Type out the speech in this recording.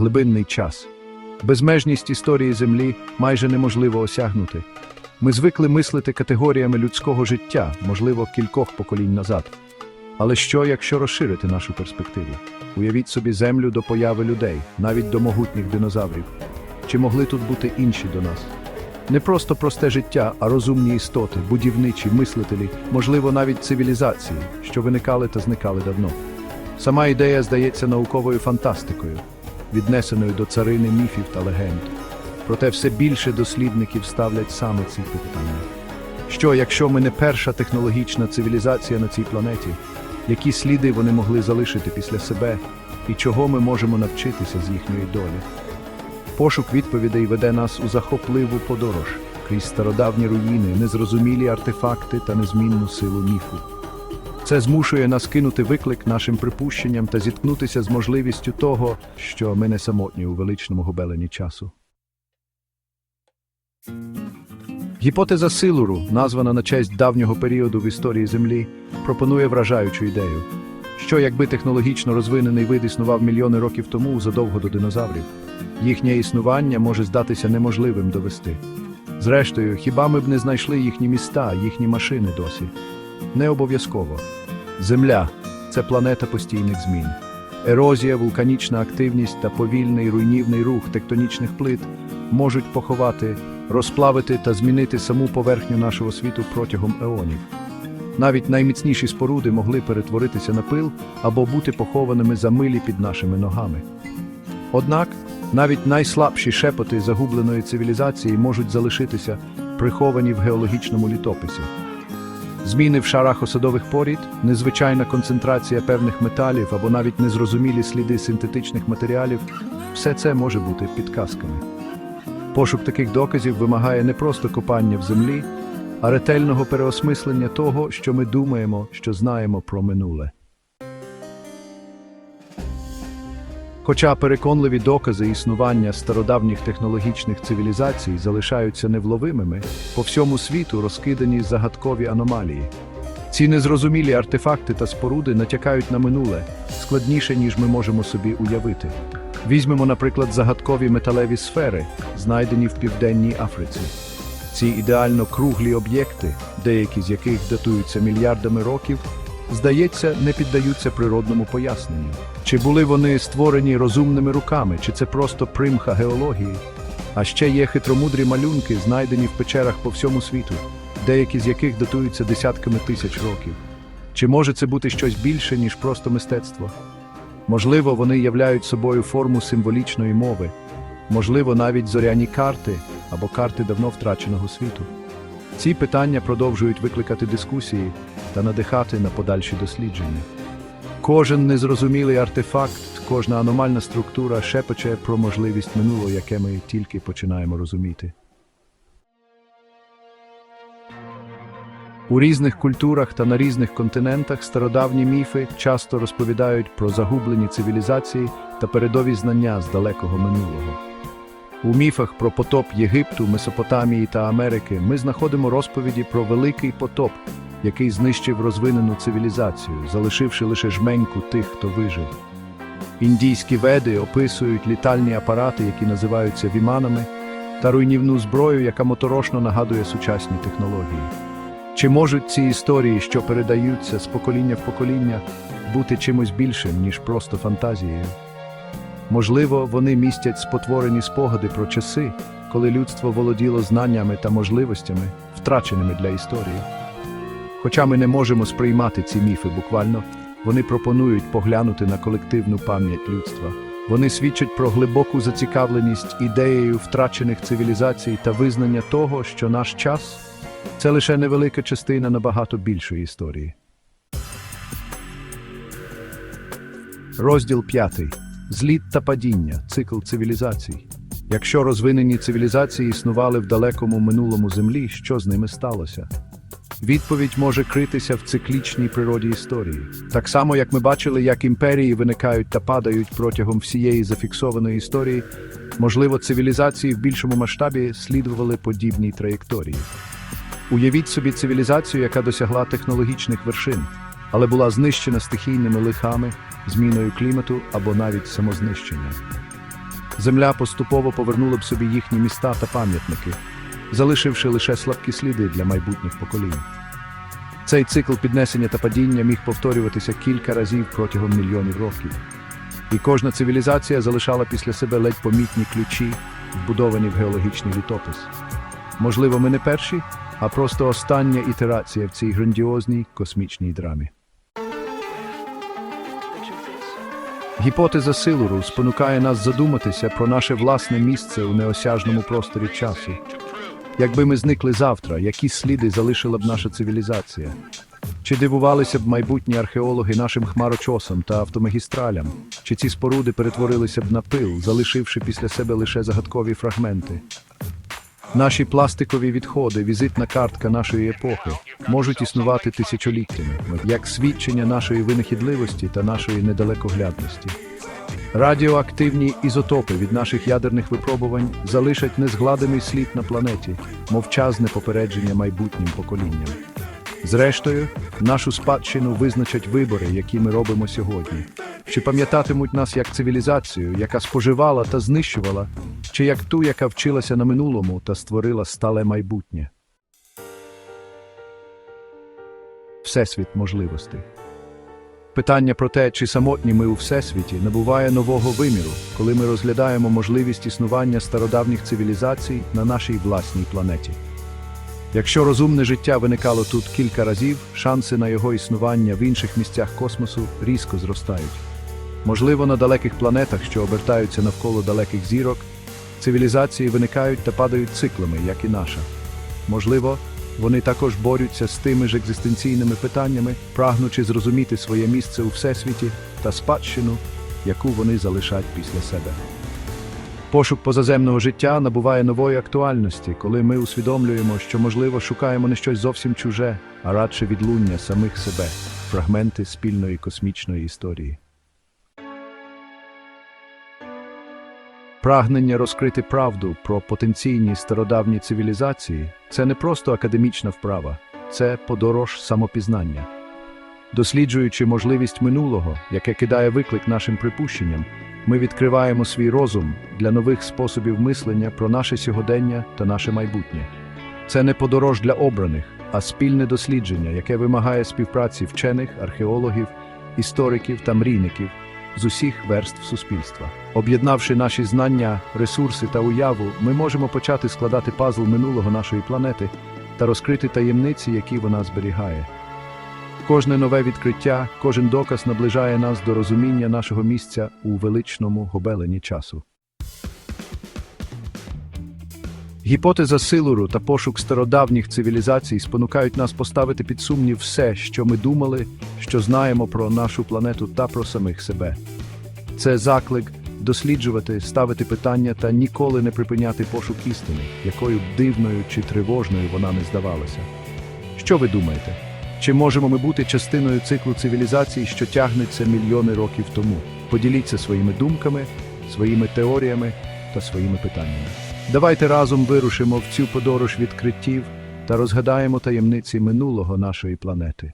глибинний час. Безмежність історії Землі майже неможливо осягнути. Ми звикли мислити категоріями людського життя, можливо, кількох поколінь назад. Але що, якщо розширити нашу перспективу? Уявіть собі землю до появи людей, навіть до могутніх динозаврів. Чи могли тут бути інші до нас? Не просто просте життя, а розумні істоти, будівничі, мислителі, можливо, навіть цивілізації, що виникали та зникали давно. Сама ідея здається науковою фантастикою, віднесеною до царини міфів та легенд. Проте все більше дослідників ставлять саме ці питання. Що, якщо ми не перша технологічна цивілізація на цій планеті? Які сліди вони могли залишити після себе, і чого ми можемо навчитися з їхньої долі? Пошук відповідей веде нас у захопливу подорож крізь стародавні руїни, незрозумілі артефакти та незмінну силу міфу. Це змушує нас кинути виклик нашим припущенням та зіткнутися з можливістю того, що ми не самотні у величному гобелені часу. Гіпотеза Силуру, названа на честь давнього періоду в історії Землі, пропонує вражаючу ідею. Що якби технологічно розвинений вид існував мільйони років тому задовго до динозаврів, їхнє існування може здатися неможливим довести. Зрештою, хіба ми б не знайшли їхні міста, їхні машини досі? Не обов'язково. Земля це планета постійних змін. Ерозія, вулканічна активність та повільний руйнівний рух тектонічних плит можуть поховати, розплавити та змінити саму поверхню нашого світу протягом еонів. Навіть найміцніші споруди могли перетворитися на пил або бути похованими за милі під нашими ногами. Однак навіть найслабші шепоти загубленої цивілізації можуть залишитися приховані в геологічному літописі. Зміни в шарах осадових порід, незвичайна концентрація певних металів або навіть незрозумілі сліди синтетичних матеріалів все це може бути підказками. Пошук таких доказів вимагає не просто копання в землі, а ретельного переосмислення того, що ми думаємо, що знаємо про минуле. Хоча переконливі докази існування стародавніх технологічних цивілізацій залишаються невловимими, по всьому світу розкидані загадкові аномалії. Ці незрозумілі артефакти та споруди натякають на минуле складніше, ніж ми можемо собі уявити. Візьмемо, наприклад, загадкові металеві сфери, знайдені в Південній Африці. Ці ідеально круглі об'єкти, деякі з яких датуються мільярдами років, здається, не піддаються природному поясненню. Чи були вони створені розумними руками, чи це просто примха геології? А ще є хитромудрі малюнки, знайдені в печерах по всьому світу, деякі з яких датуються десятками тисяч років. Чи може це бути щось більше, ніж просто мистецтво? Можливо, вони являють собою форму символічної мови, можливо, навіть зоряні карти або карти давно втраченого світу. Ці питання продовжують викликати дискусії та надихати на подальші дослідження. Кожен незрозумілий артефакт, кожна аномальна структура шепоче про можливість минулого, яке ми тільки починаємо розуміти. У різних культурах та на різних континентах стародавні міфи часто розповідають про загублені цивілізації та передові знання з далекого минулого. У міфах про потоп Єгипту, Месопотамії та Америки ми знаходимо розповіді про великий потоп, який знищив розвинену цивілізацію, залишивши лише жменьку тих, хто вижив. Індійські веди описують літальні апарати, які називаються віманами, та руйнівну зброю, яка моторошно нагадує сучасні технології. Чи можуть ці історії, що передаються з покоління в покоління, бути чимось більшим, ніж просто фантазією? Можливо, вони містять спотворені спогади про часи, коли людство володіло знаннями та можливостями, втраченими для історії. Хоча ми не можемо сприймати ці міфи буквально, вони пропонують поглянути на колективну пам'ять людства. Вони свідчать про глибоку зацікавленість ідеєю втрачених цивілізацій та визнання того, що наш час це лише невелика частина набагато більшої історії. Розділ 5. Зліт та падіння. Цикл цивілізацій. Якщо розвинені цивілізації існували в далекому минулому землі, що з ними сталося? Відповідь може критися в циклічній природі історії. Так само, як ми бачили, як імперії виникають та падають протягом всієї зафіксованої історії, можливо, цивілізації в більшому масштабі слідували подібній траєкторії. Уявіть собі цивілізацію, яка досягла технологічних вершин, але була знищена стихійними лихами, зміною клімату або навіть самознищенням. Земля поступово повернула б собі їхні міста та пам'ятники, залишивши лише слабкі сліди для майбутніх поколінь. Цей цикл піднесення та падіння міг повторюватися кілька разів протягом мільйонів років. І кожна цивілізація залишала після себе ледь помітні ключі, вбудовані в геологічний літопис. Можливо, ми не перші, а просто остання ітерація в цій грандіозній космічній драмі. Гіпотеза Силуру спонукає нас задуматися про наше власне місце у неосяжному просторі часу. Якби ми зникли завтра, які сліди залишила б наша цивілізація? Чи дивувалися б майбутні археологи нашим хмарочосам та автомагістралям? Чи ці споруди перетворилися б на пил, залишивши після себе лише загадкові фрагменти? Наші пластикові відходи, візитна картка нашої епохи, можуть існувати тисячоліттями, як свідчення нашої винахідливості та нашої недалекоглядності. Радіоактивні ізотопи від наших ядерних випробувань залишать незгладений слід на планеті, мовчазне попередження майбутнім поколінням. Зрештою, нашу спадщину визначать вибори, які ми робимо сьогодні. Чи пам'ятатимуть нас як цивілізацію, яка споживала та знищувала, чи як ту, яка вчилася на минулому та створила стале майбутнє? Всесвіт можливостей. Питання про те, чи самотні ми у всесвіті, набуває нового виміру, коли ми розглядаємо можливість існування стародавніх цивілізацій на нашій власній планеті. Якщо розумне життя виникало тут кілька разів, шанси на його існування в інших місцях космосу різко зростають. Можливо, на далеких планетах, що обертаються навколо далеких зірок, цивілізації виникають та падають циклами, як і наша. Можливо, вони також борються з тими ж екзистенційними питаннями, прагнучи зрозуміти своє місце у всесвіті та спадщину, яку вони залишать після себе. Пошук позаземного життя набуває нової актуальності, коли ми усвідомлюємо, що, можливо, шукаємо не щось зовсім чуже, а радше відлуння самих себе, фрагменти спільної космічної історії. Прагнення розкрити правду про потенційні стародавні цивілізації це не просто академічна вправа, це подорож самопізнання. Досліджуючи можливість минулого, яке кидає виклик нашим припущенням, ми відкриваємо свій розум для нових способів мислення про наше сьогодення та наше майбутнє. Це не подорож для обраних, а спільне дослідження, яке вимагає співпраці вчених, археологів, істориків та мрійників з усіх верств суспільства. Об'єднавши наші знання, ресурси та уяву, ми можемо почати складати пазл минулого нашої планети та розкрити таємниці, які вона зберігає. Кожне нове відкриття, кожен доказ наближає нас до розуміння нашого місця у величному гобелені часу. Гіпотеза Силуру та пошук стародавніх цивілізацій спонукають нас поставити під сумнів все, що ми думали, що знаємо про нашу планету та про самих себе. Це заклик досліджувати, ставити питання та ніколи не припиняти пошук істини, якою б дивною чи тривожною вона не здавалася. Що ви думаєте? Чи можемо ми бути частиною циклу цивілізацій, що тягнеться мільйони років тому? Поділіться своїми думками, своїми теоріями та своїми питаннями. Давайте разом вирушимо в цю подорож відкриттів та розгадаємо таємниці минулого нашої планети.